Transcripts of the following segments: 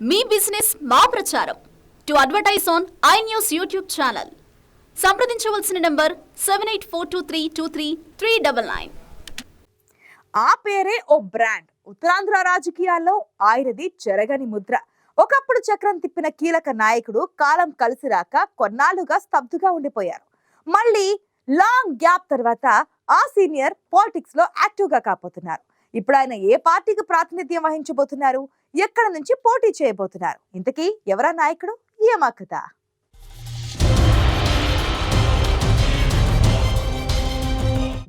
మీ business మా ప్రచారం. To advertise on I news YouTube channel. సంప్రదించవలసిన number seven eight four two three two three three double nine. ఆ పేరే ఓ brand. Uttarandhra రాజకీయాల్లో ఆయనది చెరగని ముద్ర. ఒకప్పుడు చక్రం తిప్పిన కీలక నాయకుడు కాలం కలిసి రాక కొన్నాళ్ళుగా స్తబ్దుగా ఉండిపోయారు. మళ్ళీ లాంగ్ గ్యాప్ తర్వాత ఆ సీనియర్ పాలిటిక్స్లో యాక్టివ్గా కాపోతున్నారు. ఇప్పుడు ఆయన ఏ పార్టీకి ప్రాతినిధ్యం వహించబోతున్నారు? ఎక్కడ నుంచి పోటీ చేయబోతున్నారు? ఇంతకీ ఎవరా నాయకుడు? ఏమా కథ?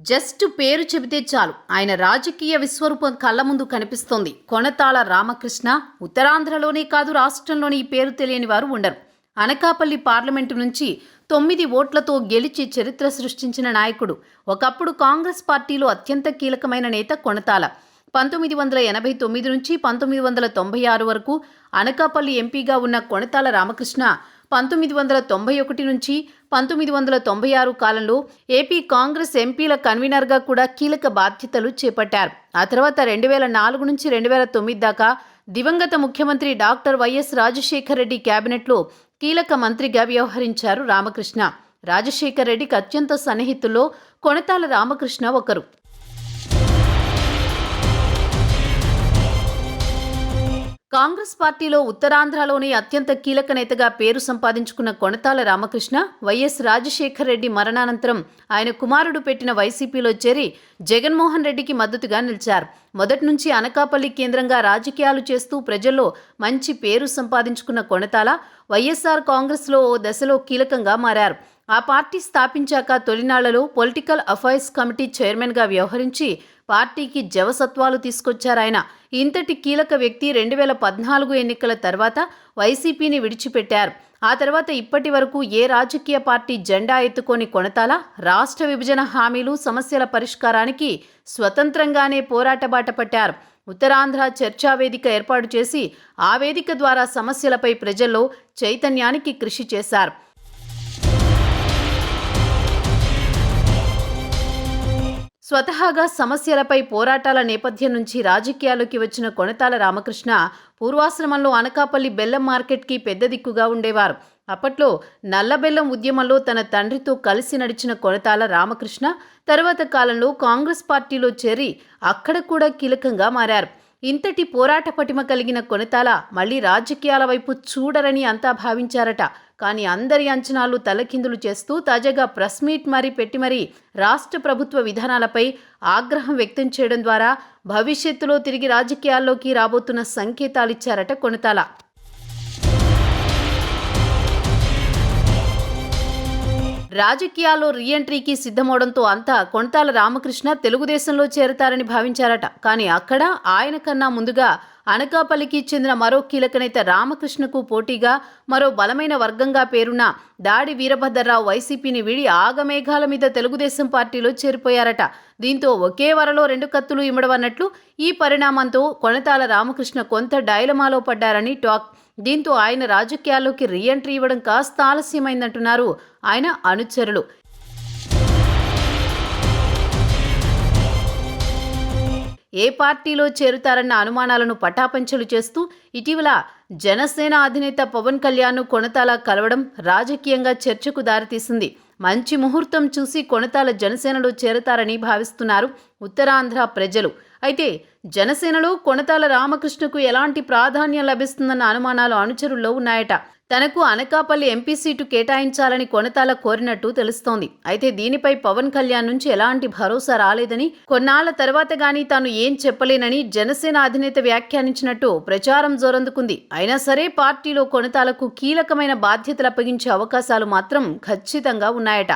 జస్ట్ పేరు చెబితే చాలు. ఆయన రాజకీయ విశ్వరూపం కళ్ళ ముందు కనిపిస్తోంది. కొనతాళ రామకృష్ణ ఉత్తరాంధ్రలోనే కాదు రాష్ట్రంలోని ఈ పేరు తెలియని వారు ఉండరు. అనకాపల్లి పార్లమెంటు నుంచి తొమ్మిది ఓట్లతో గెలిచి చరిత్ర సృష్టించిన నాయకుడు. ఒకప్పుడు కాంగ్రెస్ పార్టీలో అత్యంత కీలకమైన నేత కొనతాల పంతొమ్మిది వందల ఎనభై తొమ్మిది నుంచి పంతొమ్మిది వందల తొంభై ఆరు వరకు అనకాపల్లి ఎంపీగా ఉన్న కొణతాల రామకృష్ణ పంతొమ్మిది వందల తొంభై ఒకటి నుంచి పంతొమ్మిది వందల తొంభై ఆరు కాలంలో ఏపీ కాంగ్రెస్ ఎంపీల కన్వీనర్గా కూడా కీలక బాధ్యతలు చేపట్టారు. ఆ తర్వాత రెండు వేల నాలుగు నుంచి రెండు వేల తొమ్మిది దాకా దివంగత ముఖ్యమంత్రి డాక్టర్ వైఎస్ రాజశేఖర రెడ్డి కేబినెట్లో కీలక మంత్రిగా వ్యవహరించారు రామకృష్ణ. రాజశేఖర రెడ్డికి అత్యంత సన్నిహితుల్లో కొనతాల రామకృష్ణ ఒకరు. కాంగ్రెస్ పార్టీలో ఉత్తరాంధ్రలోని అత్యంత కీలక నేతగా పేరు సంపాదించుకున్న కొణతాల రామకృష్ణ వైఎస్ రాజశేఖర్ రెడ్డి మరణానంతరం ఆయన కుమారుడు పెట్టిన వైసీపీలో చేరి జగన్మోహన్ రెడ్డికి మద్దతుగా నిలిచారు. మొదటి నుంచి అనకాపల్లి కేంద్రంగా రాజకీయాలు చేస్తూ ప్రజల్లో మంచి పేరు సంపాదించుకున్న కొణతాల వైఎస్ఆర్ కాంగ్రెస్లో ఓ దశలో కీలకంగా మారారు. ఆ పార్టీ స్థాపించాక తొలినాళ్ళలో పొలిటికల్ అఫైర్స్ కమిటీ చైర్మన్గా వ్యవహరించి పార్టీకి జవసత్వాలు తీసుకొచ్చారాయన ఇంతటి కీలక వ్యక్తి రెండు వేల పద్నాలుగు ఎన్నికల తర్వాత వైసీపీని విడిచిపెట్టారు. ఆ తర్వాత ఇప్పటి వరకు ఏ రాజకీయ పార్టీ జెండా ఎత్తుకొని కొనతాల? రాష్ట్ర విభజన హామీలు సమస్యల పరిష్కారానికి స్వతంత్రంగానే పోరాట బాట పట్టారు. ఉత్తరాంధ్ర చర్చా వేదిక ఏర్పాటు చేసి ఆ వేదిక ద్వారా సమస్యలపై ప్రజల్లో చైతన్యానికి కృషి చేశారు. స్వతహాగా సమస్యలపై పోరాటాల నేపథ్యం నుంచి రాజకీయాల్లోకి వచ్చిన కొనతాల రామకృష్ణ పూర్వాశ్రమంలో అనకాపల్లి బెల్లం మార్కెట్కి పెద్ద దిక్కుగా ఉండేవారు. అప్పట్లో నల్లబెల్లం ఉద్యమంలో తన తండ్రితో కలిసి నడిచిన కొనతాల రామకృష్ణ తర్వాత కాలంలో కాంగ్రెస్ పార్టీలో చేరి అక్కడ కూడా కీలకంగా మారారు. ఇంతటి పోరాట పటిమ కలిగిన కొనతాల మళ్ళీ రాజకీయాల వైపు చూడరని అంతా భావించారట. కానీ అందరి అంచనాలు తలకిందులు చేస్తూ తాజాగా ప్రెస్ మీట్ మరీ పెట్టి మరీ రాష్ట్ర ప్రభుత్వ విధానాలపై ఆగ్రహం వ్యక్తం చేయడం ద్వారా భవిష్యత్తులో తిరిగి రాజకీయాల్లోకి రాబోతున్న సంకేతాలిచ్చారట కొనతాల రాజకీయాల్లో రీఎంట్రీకి సిద్ధమవడంతో అంతా కొణతాల రామకృష్ణ తెలుగుదేశంలో చేరతారని భావించారట. కానీ అక్కడ ఆయన కన్నా ముందుగా అనకాపల్లికి చెందిన మరో కీలక నేత రామకృష్ణకు పోటీగా మరో బలమైన వర్గంగా పేరున్న దాడి వీరభద్రరావు వైసీపీని వీడి ఆగమేఘాల మీద తెలుగుదేశం పార్టీలో చేరిపోయారట. దీంతో ఒకే వరలో రెండు కత్తులు ఇమ్మడవన్నట్లు ఈ పరిణామంతో కొనతాల రామకృష్ణ కొంత డైలమాలో పడ్డారని టాక్. దీంతో ఆయన రాజకీయాల్లోకి రీఎంట్రీ ఇవ్వడం కాస్త ఆలస్యమైందంటున్నారు ఆయన అనుచరులు. ఏ పార్టీలో చేరుతారన్న అనుమానాలను పటాపంచలు చేస్తూ ఇటీవల జనసేన అధినేత పవన్ కళ్యాణ్ కొనతాల కలవడం రాజకీయంగా చర్చకు దారితీసింది. మంచి ముహూర్తం చూసి కొనతాల జనసేనలో చేరతారని భావిస్తున్నారు ఉత్తరాంధ్ర ప్రజలు. అయితే జనసేనలో కొనతాల రామకృష్ణకు ఎలాంటి ప్రాధాన్యం లభిస్తుందన్న అనుమానాలు అనుచరుల్లో ఉన్నాయట. తనకు అనకాపల్లి ఎంపీ సీటు కేటాయించాలని కొనతాల కోరినట్టు తెలుస్తోంది. అయితే దీనిపై పవన్ కళ్యాణ్ నుంచి ఎలాంటి భరోసా రాలేదని కొన్నాళ్ళ తర్వాత గానీ తాను ఏం చెప్పలేనని జనసేన అధినేత వ్యాఖ్యానించినట్టు ప్రచారం జోరందుకుంది. అయినా సరే పార్టీలో కొనతాలకు కీలకమైన బాధ్యతలు అప్పగించే అవకాశాలు మాత్రం ఖచ్చితంగా ఉన్నాయట.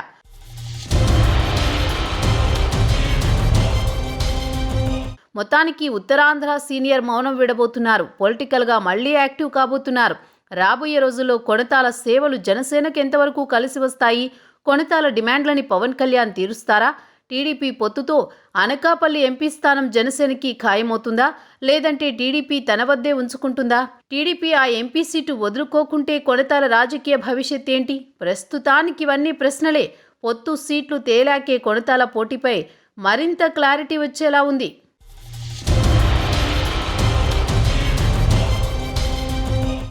మొత్తానికి ఉత్తరాంధ్ర సీనియర్ మౌనం విడబోతున్నారు. పొలిటికల్గా మళ్ళీ యాక్టివ్ కాబోతున్నారు. రాబోయే రోజుల్లో కొనతాల సేవలు జనసేనకు ఎంతవరకు కలిసి వస్తాయి? కొనతాల డిమాండ్లని పవన్ కళ్యాణ్ తీరుస్తారా? టీడీపీ పొత్తుతో అనకాపల్లి ఎంపీ స్థానం జనసేనకి ఖాయమవుతుందా? లేదంటే టీడీపీ తన వద్దే ఉంచుకుంటుందా? టీడీపీ ఆ ఎంపీ సీటు వదులుకోకుంటే కొనతాల రాజకీయ భవిష్యత్ ఏంటి? ప్రస్తుతానికి ఇవన్నీ ప్రశ్నలే. పొత్తు సీట్లు తేలాకే కొనతాల పోటీపై మరింత క్లారిటీ వచ్చేలా ఉంది.